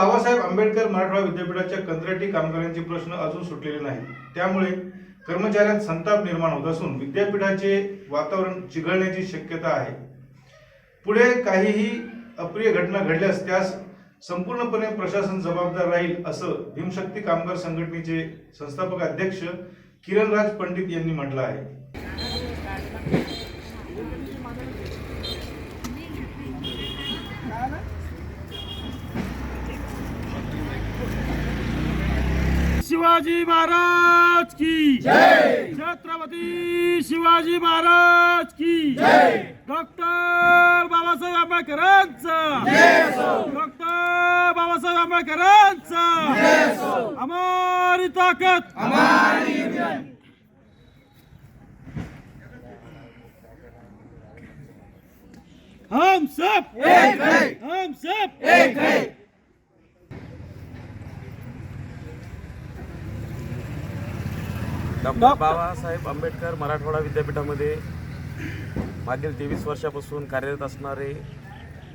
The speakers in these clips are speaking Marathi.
बाबासाहेब आंबेडकर मराठवाडा विद्यापीठाच्या कंत्राटी कामगारांचे प्रश्न अजून सुटलेले नाही त्यामुळे कर्मचाऱ्यांत संताप निर्माण होत असून विद्यापीठाचे वातावरण चिघळण्याची शक्यता आहे. पुढे काहीही अप्रिय घटना घडल्यास त्यास संपूर्णपणे प्रशासन जबाबदार राहील असं भीमशक्ती कामगार संघटनेचे संस्थापक अध्यक्ष किरणराज पंडित यांनी म्हटलं आहे. शिवाजी महाराज की। जय। छत्रपती शिवाजी महाराज की। जय। डॉक्टर बाबासाहेब आंबेडकरांचा। डॉक्टर बाबासाहेब आंबेडकरांचा। हमारी ताकद। हम सब। एक है। हम सब। एक है। डॉक्टर बाबासाहेब आंबेडकर मराठवाडा विद्यापीठामध्ये मागील तेवीस वर्षापासून कार्यरत असणारे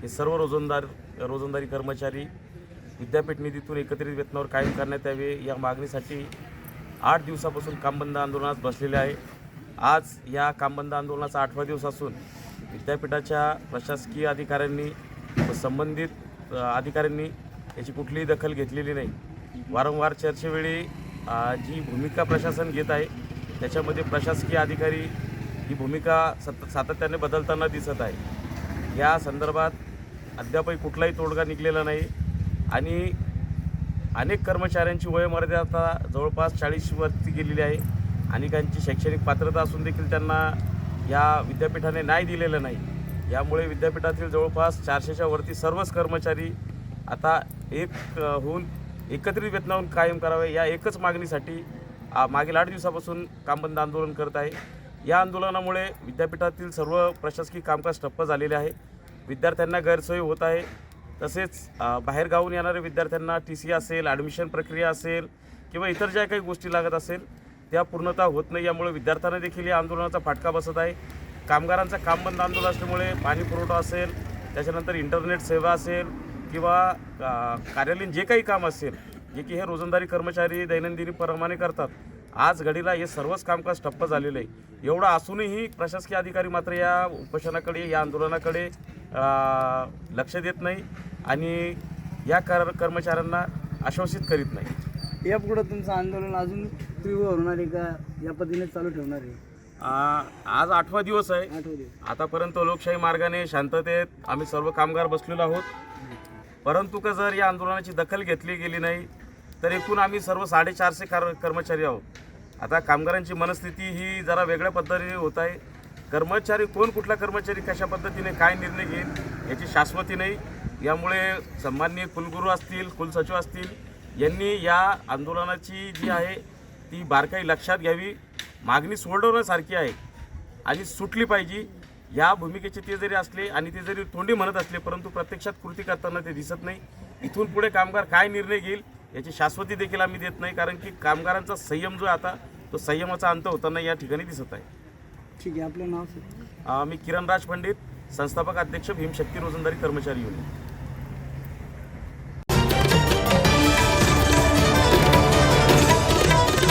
हे सर्व रोजंदार रोजंदारी कर्मचारी विद्यापीठ निधीतून एकत्रित वेतनावर कायम करण्यात यावे या मागणीसाठी आठ दिवसापासून कामबंद आंदोलनात बसलेले आहे. आज या कामबंद आंदोलनाचा आठवा दिवस असून विद्यापीठाच्या प्रशासकीय अधिकाऱ्यांनी व संबंधित अधिकाऱ्यांनी याची कुठलीही दखल घेतलेली नाही. वारंवार चर्चेवेळी जी भूमिका प्रशासन घेत आहे त्याच्यामध्ये प्रशासकीय अधिकारी ही भूमिका सत सातत्याने बदलताना दिसत आहे. या संदर्भात अद्यापही कुठलाही तोडगा निघलेला नाही आणि अनेक कर्मचाऱ्यांची वयोमर्यादा आता जवळपास चाळीसवरती गेलेली आहे अनेकांची शैक्षणिक पात्रता असून देखील त्यांना या विद्यापीठाने नाही दिलेलं नाही. यामुळे विद्यापीठातील जवळपास चारशेच्या वरती सर्वच कर्मचारी आता एक होऊन एकत्रित वेतनावून कायम करावे या एकच मागणीसाठी मागील आठ दिवसापासून कामबंद आंदोलन करत आहे. या आंदोलनामुळे विद्यापीठातील सर्व प्रशासकीय कामकाज ठप्प झालेले आहे. विद्यार्थ्यांना गैरसोय होत आहे. तसेच बाहेरगावून येणाऱ्या विद्यार्थ्यांना टी सी असेल ॲडमिशन प्रक्रिया असेल किंवा इतर ज्या काही गोष्टी लागत असेल त्या पूर्णतः होत नाही. यामुळे विद्यार्थ्यांना देखील या आंदोलनाचा फाटका बसत आहे. कामगारांचा काम बंद आंदोलन असल्यामुळे पाणी पुरवठा असेल त्याच्यानंतर इंटरनेट सेवा असेल किंवा कार्यालयीन जे काही काम असेल जे की हे रोजंदारी कर्मचारी दैनंदिनी प्रमाणे करतात आज घडीला हे सर्वच कामकाज ठप्प झालेलं आहे. एवढं असूनही प्रशासकीय अधिकारी मात्र या उपोषणाकडे या आंदोलनाकडे लक्ष देत नाही आणि या कर कर्मचाऱ्यांना आश्वासित करीत नाही. यापुढे तुमचं आंदोलन अजून तीव्र होणार आहे का? या पद्धतीने चालू ठेवणार आहे? आज आठवा दिवस आहे. आतापर्यंत लोकशाही मार्गाने शांततेत आम्ही सर्व कामगार बसलेलो आहोत. परंतु का जर या आंदोलनाची दखल घेतली गेली नाही तर एकूण आम्ही सर्व साडेचारशे कार कर्मचारी आहोत. आता कामगारांची मनस्थिती ही जरा वेगळ्या पद्धतीने होत आहे. कर्मचारी कोण कुठला कर्मचारी कशा पद्धतीने काय निर्णय घेईल याची शाश्वती नाही. यामुळे सन्माननीय कुलगुरू असतील कुलसचिव असतील यांनी या आंदोलनाची जी आहे ती बारकाई लक्षात घ्यावी. मागणी सोडवण्यासारखी आहे आणि सुटली पाहिजे. या भूमिकेचे ते जरी असले आणि ते जरी तोंडी म्हणत असले परंतु प्रत्यक्षात कृती करताना ते दिसत नाही. इथून पुढे कामगार काय निर्णय घेईल याची शाश्वती देखील आम्ही देत नाही कारण की कामगारांचा संयम जो आहे आता तो संयमाचा अंत होताना या ठिकाणी दिसत आहे. ठीक आहे आपलं नाव मी किरणराज पंडित संस्थापक अध्यक्ष भीमशक्ती रोजंदारी कर्मचारी युनियन.